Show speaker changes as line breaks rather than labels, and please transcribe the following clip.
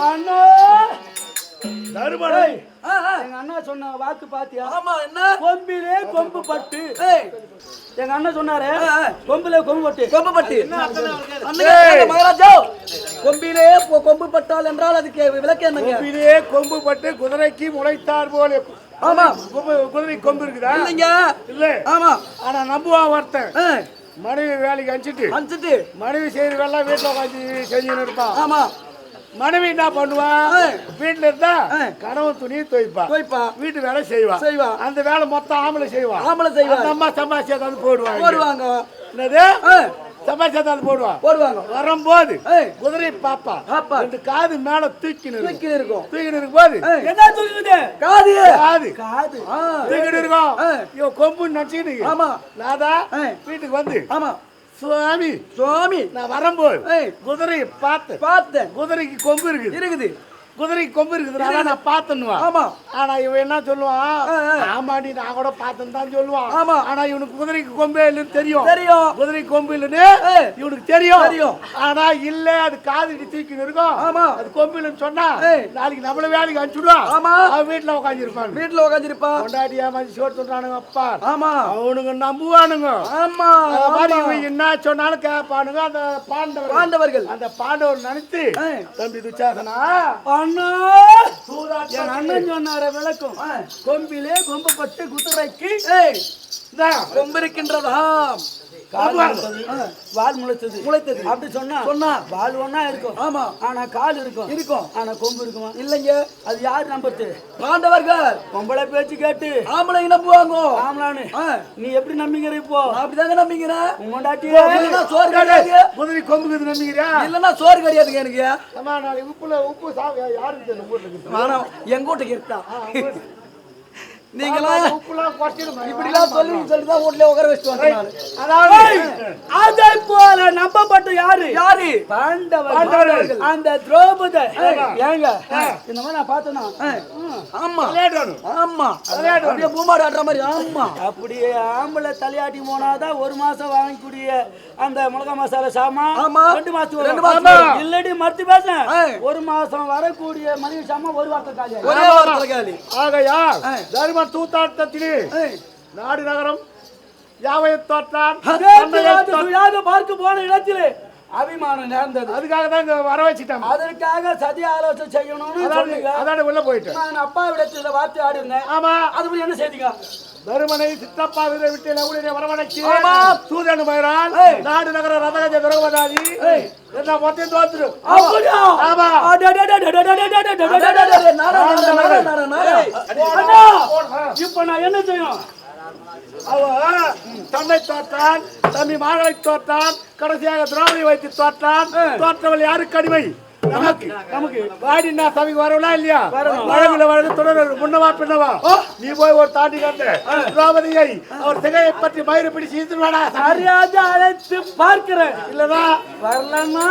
அண்ணா
ஆ.
எங்க அண்ணா சொன்ன வாக்கு பாத்தியா?
ஆமா என்ன?
கொம்பிலே கொம்பு பட்டு.
ஏய்,
எங்க அண்ணன் சொன்னாரு. கொம்புல கொம்பு பட்டு.
அன்னைக்கு சொன்னாங்க, மகாராஜா. கொம்பிலே கொ- கொம்பு பட்டால் என்றால் அதுக்கு விளக்கம் என்னங்க?
கொம்பிலே கொம்பு பட்டு குதிரைக்கு முளைத்தார் போல.
ஆமா.
கொம்பு- குதிரை கொம்பு இருக்குதா?
இல்லைங்க.
இல்ல.
ஆமா.
ஆனா நம்புவான் ஒருத்தன்
ஆ,
மனைவி வேலைக்கு அனுப்பிச்சிட்டு
அனுப்பிச்சிட்டு.
மனைவி செய்யற வேலை வீட்டுல உட்காந்து செஞ்சுன்னு இருப்பான்
ஆமா.
மனைவி என்ன பண்ணுவா. வீட்டுல இருந்தா. கணவன் துணியை துவைப்பா.
போய்ப்பா
வீட்டு வேலை செய்வா.
செய்வா.
அந்த வேலை மொத்தம் ஆம்பளை செய்வா.
ஆம்பளை செய்வா.
அம்மா சம்பாதிச்சு வந்து போடுவாங்க.
போடுவாங்க.
என்னது?
ஆ,
சம்பாதிச்சு வந்து போடுவா.
போடுவாங்க.
வரும்போது. குதிரை பாப்பா.
பாப்பா.
ரெண்டு காது மேல தூக்கி
தூக்கி இருக்கும்.
தூக்கிட்டு இருக்கும்போது
ஏய்.
என்ன தூக்குது?
காது.
காது.
காது.
தூக்கிட்டு இருக்கோம். இவன் கொம்பு நினைச்சுக்கிட்டு
ஆமா.
நாதா. வீட்டுக்கு வந்து.
ஆமா.
சுவாமி.
சுவாமி.
நான் வரும்போது. குதிரையை பார்த்து
பார்த்தேன்.
குதிரைக்கு கொம்பு இருக்குது.
இருக்குது.
குதிரைக்கு கொம்பு இருக்குது. அதான் நான் பார்த்தேன்னுவான்
ஆமா.
ஆனா இவன் என்ன சொல்லுவான். ஆமாடி நான் கூட பார்த்தேன்னு தான் சொல்லுவான்.
ஆமா.
ஆனா இவனுக்கு குதிரைக்கு கொம்பே இல்லைன்னு தெரியும்.
தெரியும்.
குதிரைக்கு கொம்பு இல்லைன்னு. இவனுக்கு தெரியும்.
தெரியும்.
ஆனா இல்ல அது காது தூக்கி இருக்கும்.
ஆமா.
அது கொம்பு இல்லைன்னு சொன்னா. நாளைக்கு நம்மள வேலைக்கு அனுப்பிச்சுடுவான்
ஆமா.
அவன் வீட்டுல உட்காந்துருப்பான்
வீட்டுல உட்காந்துருப்பா
கொண்டாடி ஏமாத்தி சோறு சொல்றானுங்க அப்பா.
ஆமா.
அவனுங்க நம்புவானுங்க.
ஆமா.
என்ன சொன்னாலும் கேட்பானுங்க அந்த பாண்டவர்.
பாண்டவர்கள்.
அந்த பாண்டவர் நினைத்து. தம்பி துச்சாசனா
அண்ணா. என் அண்ணன் சொன்னார விளக்கம். கொம்பிலே கொம்பு பட்டு குதிரைக்கு
ஏய்.
இந்தா,
கொம்பிருக்கின்றதாம்.
கால் முளைத்தது. வால் முளைத்தது.
முளைத்தது.
அப்படி சொன்னா
சொன்னா.
வால் ஒண்ணா இருக்கும்.
ஆமா.
ஆனா கால் இருக்கும்.
இருக்கும்.
ஆனா கொம்பு இருக்குமா?
இல்லைங்க.
அது யாரு நம்புறது?
பாண்டவர்கள்
பொம்பளை பேச்சு கேட்டு.
ஆம்பளை நம்புவாங்க.
ஆமலானு
ஆ,
நீ எப்படி நம்பிக்கிற இப்போ?
அப்படிதாங்க நம்பிக்கிறேன். இல்லைன்னா சோறு கிடையாது
குதிரை கொம்புக்கு நம்பிக்கிறியா?
இல்லைன்னா சோறு கிடையாதுங்க எனக்கு.
உப்புல உப்பு சாப்பிட. யாருக்கு
எங்க வீட்டுக்கு இருக்கா?
ஆ, ஊரு.
நீங்களாம்
உப்புலாம் குறைச்சிடுமா?
இப்படிலாம் சொல்லி சொல்லிட்டு தான் வீட்டுல உட்கார வச்சுட்டு வந்தேன் நானு.
அதாவது
அதே போல நம்பப்பட்ட யாரு
யாரு
பாண்டவர்
பாண்டவர்கள்.
அந்த திரௌபதி
ஆமா.
ஏங்க இந்த மாதிரி நான் பார்த்தேனா
ஆமா
விளையாடணும்.
ஆமா
விளையாடு.
அப்படியே பூமாடு ஆடுற மாதிரி ஆமா
அப்படியே ஆம்பளை தலையாட்டி போனாதான் ஒரு மாசம் வாங்கக்கூடிய அந்த மிளகா மசாலா சாமான்
ஆமா.
ரெண்டு மாசம்
ரெண்டு
வரும்.
மாசம்
வரும்.
இல்லடி மறுத்து பேசுறேன்
ஆ.
ஒரு மாசம் வரக்கூடிய மளிகை சாமான் ஒரு வாரத்தை காலி
ஒரே வாரத்துல காலி
ஆகையா
ஆ.
தர்ம தூத்தாட்டத்திலே நாடு நகரம் யாவை தோற்றான்?
நேற்று சுழாக பார்க்க போன இடத்திலே அபிமானம் நேர்ந்தது.
அதுக்காக தான் இங்க வர வச்சுட்டேன்
அதற்காக சதி ஆலோசனை செய்யணும்னு
அதாட உள்ள போயிட்டேன்.
நான் அப்பா விடத்துல வார்த்தை ஆடி இருந்தேன்
ஆமா.
அது என்ன செய்தீங்க?
தருமனை சித்தப்பா வீரை விட்டு
நகுலினை
வரவழைச்சி சூரியன்
மயிரான்
நாடு நகர ரதகஜ துரகவதாதி என்ன மொத்தம் தோத்துரு ஆமா
இப்ப நான் என்ன செய்யும்
அவ தன்னை தோற்றான் தம்பி மகளை தோற்றான் கடைசியாக திராவிட வைத்து தோற்றான் தோற்றவள் யாருக்கு அடிமை நமக்கு நமக்கு. வாடி நான் சபைக்கு வரவளா இல்லையா வழங்குல வழங்கு தொடர் முன்னவா பின்னவா? நீ போய் ஒரு தாண்டி கண்டு. திரௌபதியை அவர் திகையை பற்றி மயிறு பிடிச்சு இழுத்துடுவாடா
மரியாதை அழைத்து பார்க்கிறேன்.
இல்லனா
வரலன்னா